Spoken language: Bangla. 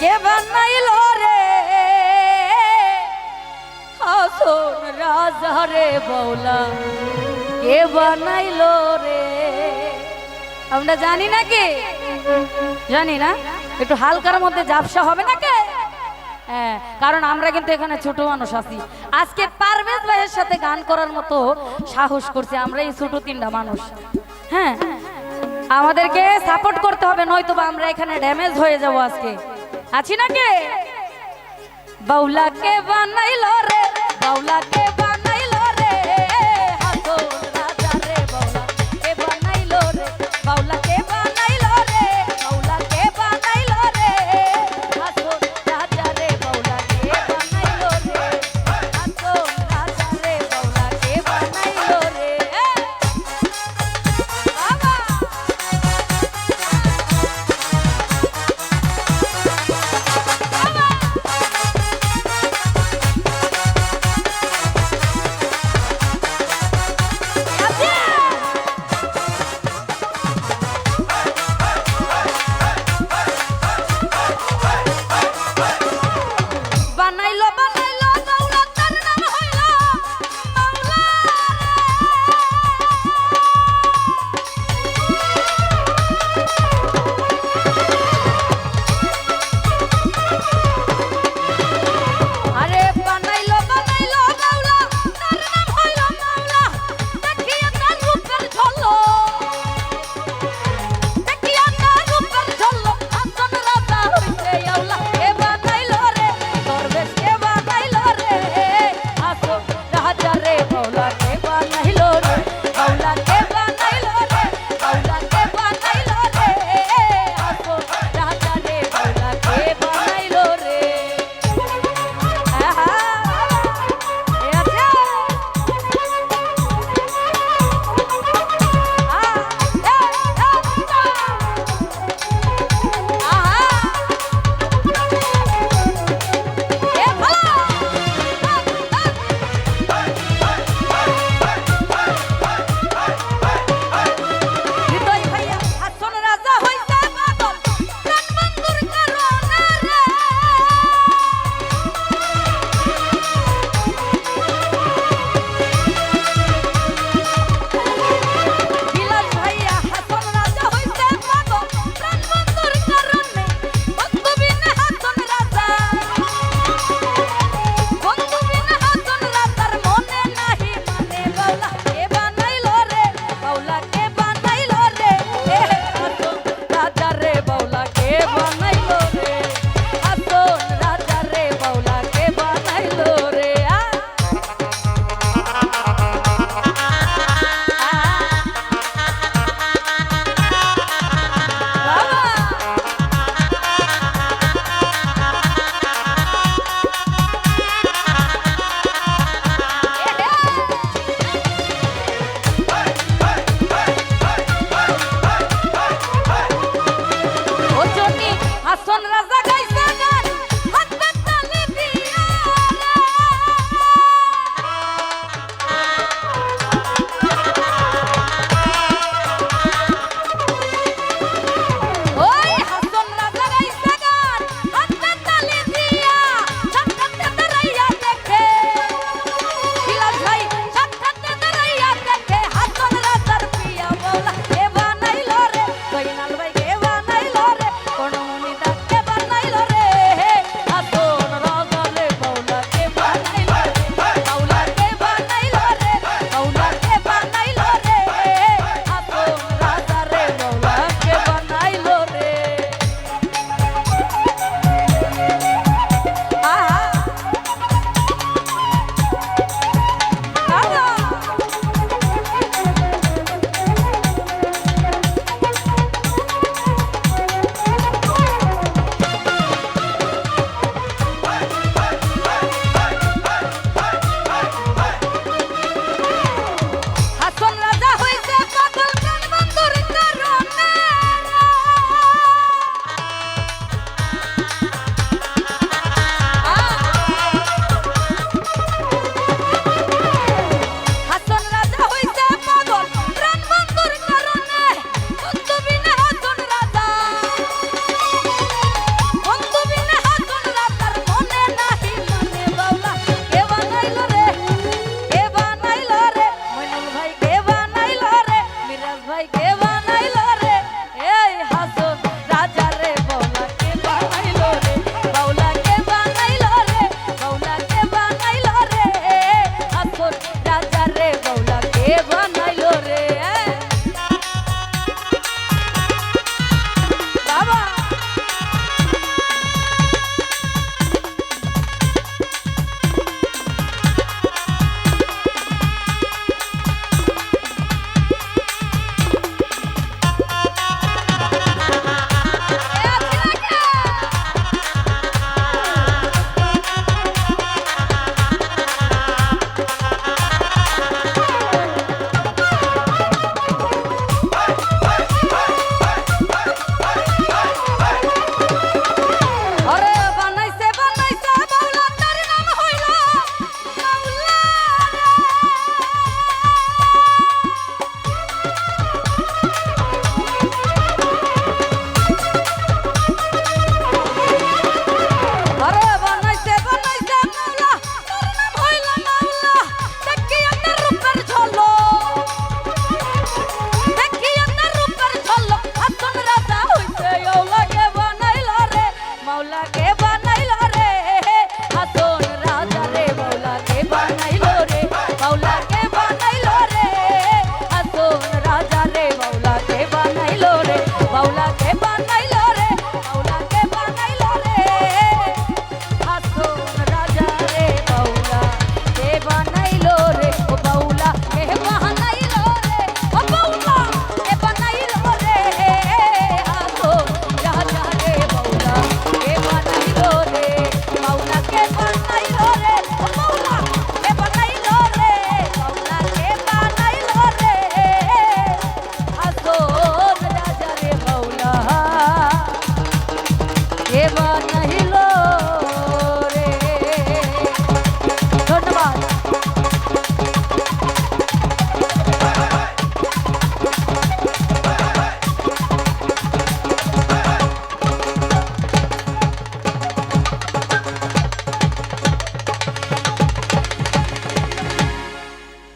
কে বানাইল রে? হাসন রে বৌলা কে বানাইল রে? আমরা জানি নাকি? জানি না। একটু হালকার মধ্যে জাপসা হবে নাকি? হ্যাঁ কারণ আমরা কিন্তু এখানে ছোট মানুষ আছি। আজকে পারভেজ ভাইয়ের সাথে গান করার মতো সাহস করছি, আমরা এই ছোট তিনটা মানুষ। হ্যাঁ আমাদেরকে সাপোর্ট করতে হবে নয়তো বা আমরা এখানে ড্যামেজ হয়ে যাব আজকে। আছি নাকি? বাউলাকে বানাইলো রে, বাউলাকে বানাইলো